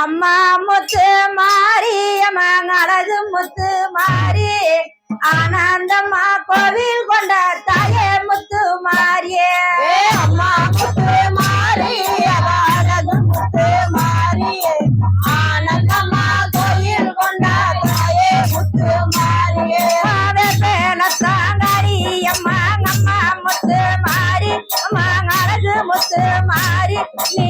அம்மா முத்து மாறி அம்மா நடது முத்து மாறி. ஆனந்தம்மா கோவில் கொண்ட தாயே முத்து மாறியே. அம்மா முத்து மாறி அவாரது முத்து மாறி ஆனந்தம்மா கோவில் கொண்ட தாயே முத்து மாறியே. ஆவே பேன அம்மா அம்மா முத்து மாறி அம்மா நடது முத்து மாறி. நீ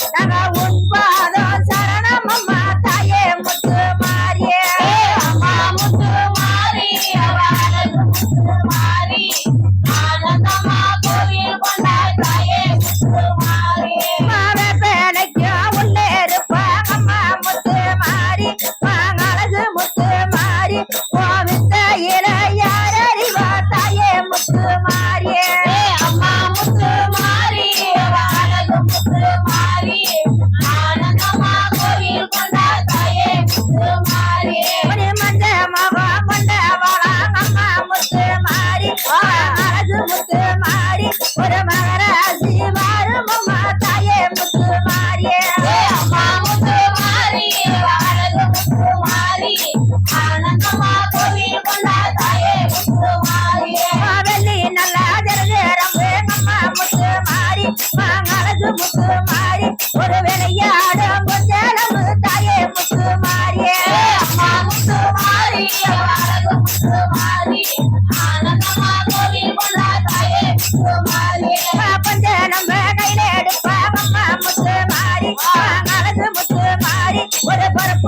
That's ஒரு மகராசி மாறும் தாயே முத்து மாறியே. அம்மா முத்து மாறி அழகு முத்து மாறி. ஆனந்தமா கோவில் கொண்டா தாயே முத்து மாறியே. வெள்ளி நல்லா ஜருகு ரம்பு நம்ம முத்து மாறி. அழகு முத்து மாறி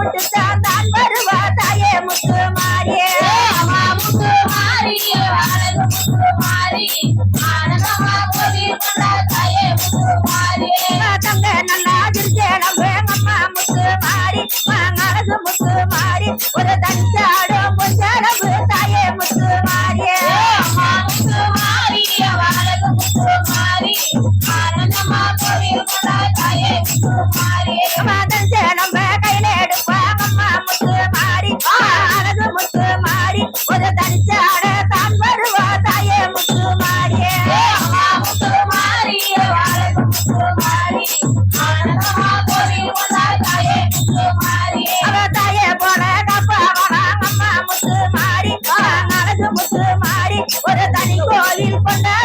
முத்து சாந்தான் வருவா தாயே முத்து மாறியே அம்மா முத்து மாறி அழகு முத்து மாறி ஆனந்தமா கோதி கொண்டா தாயே முத்து மாறியே தங்க நல்லா இருக்கே நம்ம அம்மா முத்து மாறி அழகு முத்து மாறி ஒரு தஞ்சாடும் பொஞ்சளவு தாயே முத்து மாறியே அம்மா முத்து மாறி அழகு முத்து மாறி ஆனந்தமா sin parar.